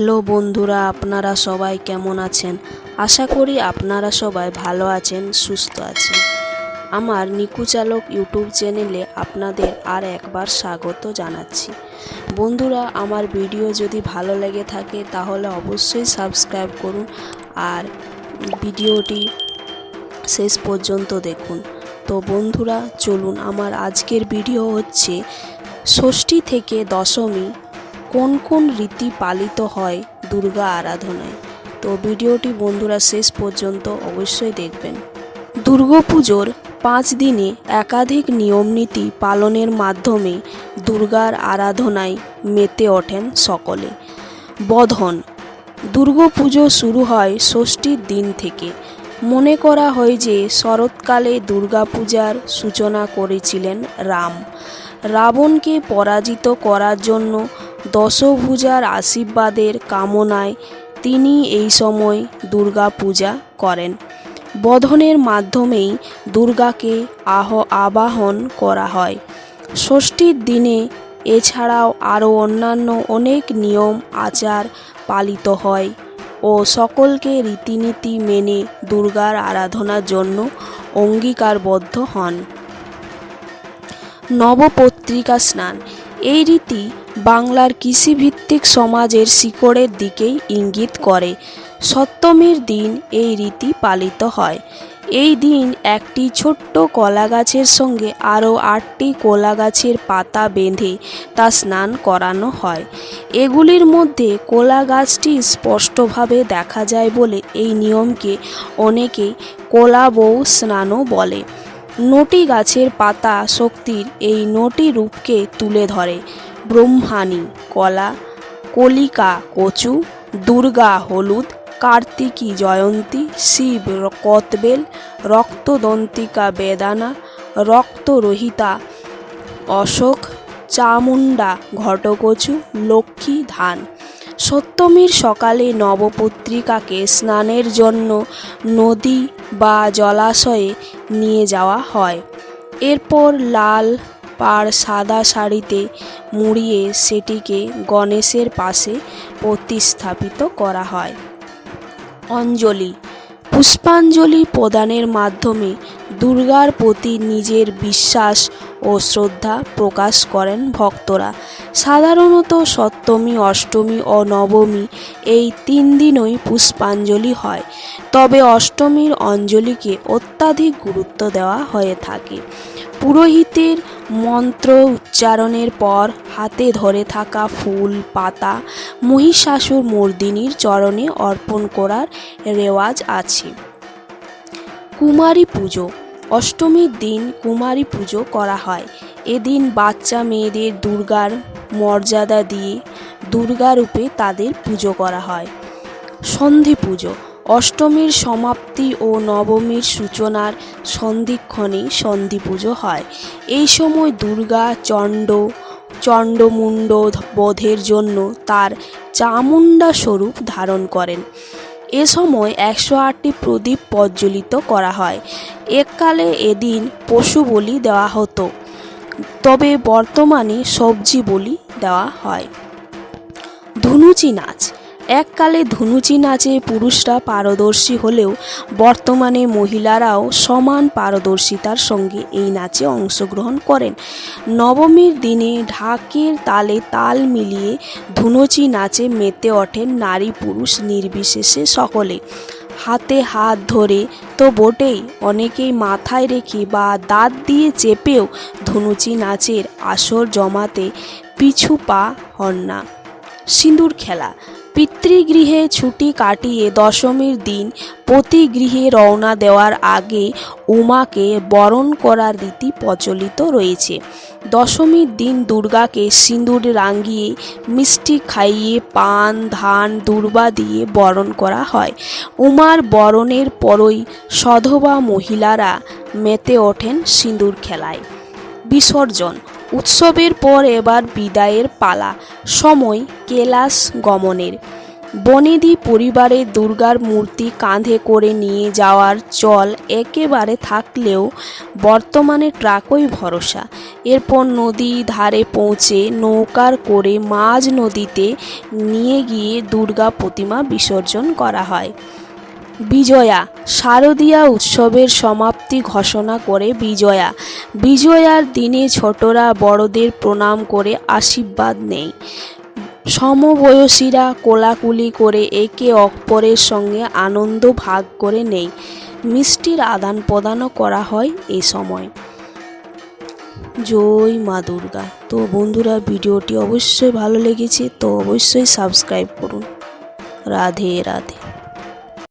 Hello বন্ধুরা, আপনারা সবাই কেমন আছেন? আশা করি আপনারা সবাই ভালো আছেন, সুস্থ আছেন। আমার নিকুচালক ইউটিউব চ্যানেলে আপনাদের আর একবার স্বাগত জানাচ্ছি। বন্ধুরা, আমার ভিডিও যদি ভালো লেগে থাকে, তাহলে অবশ্যই সাবস্ক্রাইব করুন আর ভিডিওটি শেষ পর্যন্ত দেখুন। তো বন্ধুরা, চলুন, আমার আজকের ভিডিও হচ্ছে ষষ্ঠী থেকে দশমী কোন কোন রীতি পালিত হয় দুর্গা আরাধনায়? তো ভিডিওটি বন্ধুরা শেষ পর্যন্ত অবশ্যই দেখবেন। দুর্গাপুজোর পাঁচ দিনে একাধিক নিয়মনীতি পালনের মাধ্যমে দুর্গার আরাধনায় মেতে ওঠেন সকলে। বধন। দুর্গাপুজো শুরু হয় ষষ্ঠীর দিন থেকে। মনে করা হয় যে শরৎকালে দুর্গাপূজার সূচনা করেছিলেন রাম। রাবণকে পরাজিত করার জন্য দশভুজার আশীর্বাদের কামনায় তিনি এই সময় দুর্গা পূজা করেন। বধনের মাধ্যমেই দুর্গাকে আহ, আবাহন করা হয়। ষষ্ঠীর দিনে এছাড়াও আরও অন্যান্য অনেক নিয়ম, আচার পালিত হয় ও সকলকে রীতিনীতি মেনে দুর্গার আরাধনার জন্য অঙ্গীকারবদ্ধ হন। নবপত্রিকা স্নান। এই রীতি বাংলার কৃষিভিত্তিক সমাজের শিকড়ের দিকেই ইঙ্গিত করে। সপ্তমীর দিন এই রীতি পালিত হয়। এই দিন একটি ছোট্ট কলা গাছের সঙ্গে আরও আটটি কলা গাছের পাতা বেঁধে তা স্নান করানো হয়। এগুলির মধ্যে কলা গাছটি স্পষ্টভাবে দেখা যায় বলে এই নিয়মকে অনেকে কোলা বউ স্নানও বলে। নটি গাছের পাতা শক্তির এই নটি রূপকে তুলে ধরে। ব্রহ্মাণী, কলা, কলিকা, কচু, দুর্গা হলুদ, কার্তিকী জয়ন্তী, শিব কতবেল রক্তদন্তিকা বেদানা, রক্তরহিতা, অশোক, চামুণ্ডা, ঘটকচু, লক্ষ্মী ধান। সপ্তমীর সকালে নবপত্রিকাকে স্নানের জন্য নদী বা জলাশয়ে নিয়ে যাওয়া হয়। এরপর লাল পাড় সাদা শাড়িতে মুড়িয়ে সেটিকে গণেশের পাশে প্রতিস্থাপিত করা হয়। অঞ্জলি। পুষ্পাঞ্জলি প্রদানের মাধ্যমে দুর্গার প্রতি নিজের বিশ্বাস ও শ্রদ্ধা প্রকাশ করেন ভক্তরা। সাধারণত সপ্তমী, অষ্টমী ও নবমী এই তিন দিনই পুষ্পাঞ্জলি হয়। তবে অষ্টমীর অঞ্জলিকে অত্যাধিক গুরুত্ব দেওয়া হয়ে থাকে। পুরোহিতের মন্ত্র উচ্চারণের পর হাতে ধরে থাকা ফুল, পাতা, মহিষাসুর মর্দিনীর চরণে অর্পণ করার রেওয়াজ আছে। কুমারী পুজো। অষ্টমীর দিন কুমারী পুজো করা হয়। এদিন বাচ্চা মেয়েদের দুর্গার মর্যাদা দিয়ে দুর্গারূপে তাদের পুজো করা হয়। সন্ধি পুজো। অষ্টমীর সমাপ্তি ও নবমীর সূচনার সন্ধিক্ষণে সন্ধি পুজো হয়। এই সময় দুর্গা, চণ্ড, চণ্ডমুণ্ড বধের জন্য তার চামুণ্ডা স্বরূপ ধারণ করেন। এ সময় একশো আটটি প্রদীপ প্রজ্বলিত করা হয়। এককালে এদিন পশু বলি দেওয়া হতো, তবে বর্তমানে সবজি বলি দেওয়া হয়। ধুনুচি নাচ এককালে ধুনুচি নাচে পুরুষরা পারদর্শী হলেও বর্তমানে মহিলারাও সমান পারদর্শিতার সঙ্গে এই নাচে অংশগ্রহণ করেন। নবমীর দিনে ঢাকের তালে তাল মিলিয়ে ধুনুচি নাচে মেতে ওঠেন নারী পুরুষ নির্বিশেষে সকলে। হাতে হাত ধরে তো বটেই, অনেকেই মাথায় রেখে বা দাঁত দিয়ে চেপেও ধুনুচি নাচের আসর জমাতে পিছু পা হন না। সিঁদুর খেলা পিতৃগৃহে ছুটি কাটিয়ে দশমীর দিন প্রতি গৃহে রওনা দেওয়ার আগে উমাকে বরণ করার রীতি প্রচলিত রয়েছে। দশমীর দিন দুর্গাকে সিঁদুর রাঙিয়ে, মিষ্টি খাইয়ে, পান, ধান, দুর্বা দিয়ে বরণ করা হয়। উমার বরণের পরই সধবা মহিলারা মেতে ওঠেন সিঁদুর খেলায়। বিসর্জন উৎসবের পর এবার বিদায়ের পালা। সময় কেলাস গমনের। বনেদি পরিবারে দুর্গার মূর্তি কাঁধে করে নিয়ে যাওয়ার চল একেবারে থাকলেও বর্তমানে ট্রাকই ভরসা। এরপর নদী ধারে পৌঁছে নৌকার করে মাঝ নদীতে নিয়ে গিয়ে দুর্গা প্রতিমা বিসর্জন করা হয়। বিজয়া। শারদীয়া উৎসবের সমাপ্তি ঘোষণা করে বিজয়া। বিজয়ার দিনে ছোটরা বড়দের প্রণাম করে আশীর্বাদ নেয়। সমবয়সীরা কোলাকুলি করে একে অপরের সঙ্গে আনন্দ ভাগ করে নেই মিষ্টির আদান প্রদানও করা হয় এই সময়। জয় মা দুর্গা। তো বন্ধুরা, ভিডিওটি অবশ্যই ভালো লেগেছে, তো অবশ্যই সাবস্ক্রাইব করুন। রাধে রাধে।